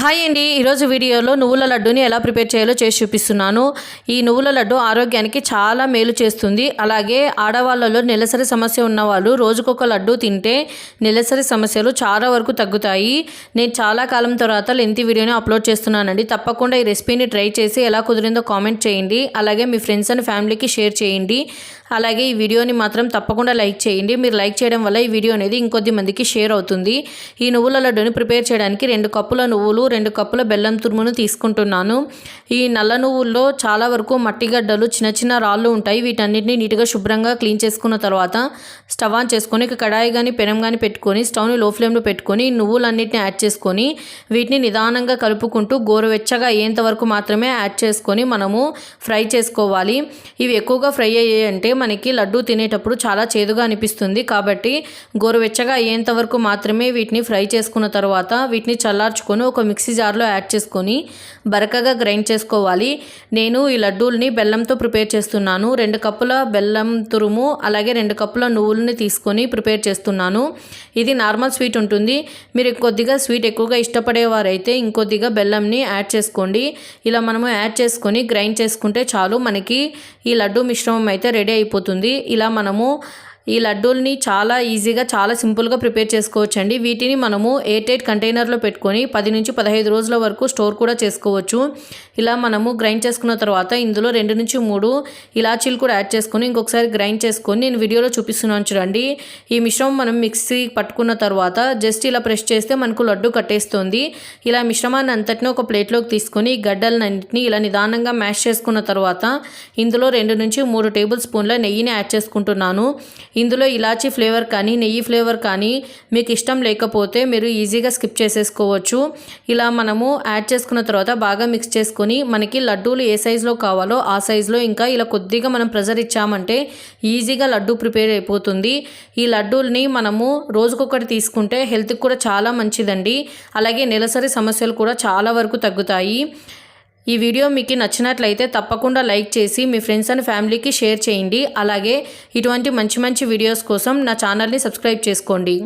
Hi అండి. ఈరోజు వీడియోలో నువ్వుల లడ్డుని ఎలా ప్రిపేర్ చేయాలో చేసి చూపిస్తున్నాను. ఈ నువ్వుల లడ్డు ఆరోగ్యానికి చాలా మేలు చేస్తుంది. అలాగే ఆడవాళ్ళలో నెలసరి సమస్య ఉన్నవాళ్ళు రోజుకొక లడ్డు తింటే నెలసరి సమస్యలు చాలా వరకు తగ్గుతాయి. నేను చాలా కాలం తర్వాత లెంతి వీడియోని అప్లోడ్ చేస్తున్నానండి. తప్పకుండా ఈ రెసిపీని ట్రై చేసి ఎలా కుదిరిందో కామెంట్ చేయండి. అలాగే మీ ఫ్రెండ్స్ అండ్ ఫ్యామిలీకి షేర్ చేయండి. అలాగే ఈ వీడియోని మాత్రం తప్పకుండా లైక్ చేయండి. మీరు లైక్ చేయడం వల్ల ఈ వీడియో అనేది ఇంకొద్ది మందికి షేర్ అవుతుంది. ఈ నువ్వుల లడ్డుని ప్రిపేర్ చేయడానికి రెండు కప్పుల నువ్వులు రెండు కప్పుల బెల్లం తురుమును తీసుకుంటున్నాను. ఈ నల్ల నువ్వుల్లో చాలా వరకు మట్టిగడ్డలు చిన్న చిన్న రాళ్ళు ఉంటాయి. వీటన్నిటిని నీట్గా శుభ్రంగా క్లీన్ చేసుకున్న తర్వాత స్టవ్ ఆన్ చేసుకొని ఇక కడాయి కానీ పెనం కానీ పెట్టుకొని స్టవ్ని లో ఫ్లేమ్లో పెట్టుకొని నువ్వులన్నిటిని యాడ్ చేసుకొని వీటిని నిదానంగా కలుపుకుంటూ గోరువెచ్చగా అయ్యేంత వరకు మాత్రమే యాడ్ చేసుకొని మనము ఫ్రై చేసుకోవాలి. ఇవి ఎక్కువగా ఫ్రై అయ్యాయంటే మనకి లడ్డూ తినేటప్పుడు చాలా చేదుగా అనిపిస్తుంది. కాబట్టి గోరువెచ్చగా అయ్యేంత వరకు మాత్రమే వీటిని ఫ్రై చేసుకున్న తర్వాత వీటిని చల్లార్చుకొని ఒక మిక్సీ మిక్సీ జార్లో యాడ్ చేసుకొని బరకగా గ్రైండ్ చేసుకోవాలి. నేను ఈ లడ్డూల్ని బెల్లంతో ప్రిపేర్ చేస్తున్నాను. రెండు కప్పుల బెల్లం తురుము అలాగే రెండు కప్పుల నువ్వులని తీసుకొని ప్రిపేర్ చేస్తున్నాను. ఇది నార్మల్ స్వీట్ ఉంటుంది. మీరు కొద్దిగా స్వీట్ ఎక్కువగా ఇష్టపడేవారైతే ఇంకొద్దిగా బెల్లంని యాడ్ చేసుకోండి. ఇలా మనము యాడ్ చేసుకొని గ్రైండ్ చేసుకుంటే చాలు మనకి ఈ లడ్డు మిశ్రమం అయితే రెడీ అయిపోతుంది. ఇలా మనము ఈ లడ్డూల్ని చాలా ఈజీగా చాలా సింపుల్గా ప్రిపేర్ చేసుకోవచ్చండి. వీటిని మనము ఎయిట్ కంటైనర్లో పెట్టుకొని పది నుంచి పదహైదు రోజుల వరకు స్టోర్ కూడా చేసుకోవచ్చు. ఇలా మనము గ్రైండ్ చేసుకున్న తర్వాత ఇందులో రెండు నుంచి మూడు ఇలాచీలు కూడా యాడ్ చేసుకొని ఇంకొకసారి గ్రైండ్ చేసుకొని నేను వీడియోలో చూపిస్తున్నాను చూడండి. ఈ మిశ్రమం మనం మిక్సీ పట్టుకున్న తర్వాత జస్ట్ ఇలా ప్రెస్ చేస్తే మనకు లడ్డు కట్టేస్తుంది. ఇలా మిశ్రమాన్ని అంతటిని ఒక ప్లేట్లోకి తీసుకొని గడ్డలన్నింటినీ ఇలా నిదానంగా మ్యాష్ చేసుకున్న తర్వాత ఇందులో రెండు నుంచి మూడు టేబుల్ స్పూన్ల నెయ్యిని యాడ్ చేసుకుంటున్నాను. ఇందులో ఇలాచీ ఫ్లేవర్ కానీ నెయ్యి ఫ్లేవర్ కానీ మీకు ఇష్టం లేకపోతే మీరు ఈజీగా స్కిప్ చేసేసుకోవచ్చు. ఇలా మనము యాడ్ చేసుకున్న తర్వాత బాగా మిక్స్ చేసుకొని మనకి లడ్డూలు ఏ సైజులో కావాలో ఆ సైజులో ఇంకా ఇలా కొద్దిగా మనం ప్రెజర్ ఇచ్చామంటే ఈజీగా లడ్డు ప్రిపేర్ అయిపోతుంది. ఈ లడ్డూల్ని మనము రోజుకొకటి తీసుకుంటే హెల్త్కి కూడా చాలా మంచిదండి. అలాగే నెలసరి సమస్యలు కూడా చాలా వరకు తగ్గుతాయి. ఈ వీడియో మీకు నచ్చినట్లయితే తప్పకుండా లైక్ చేసి మీ ఫ్రెండ్స్ అండ్ ఫ్యామిలీకి షేర్ చేయండి. అలాగే ఇటువంటి మంచి మంచి వీడియోస్ కోసం నా ఛానల్ని సబ్స్క్రైబ్ చేసుకోండి.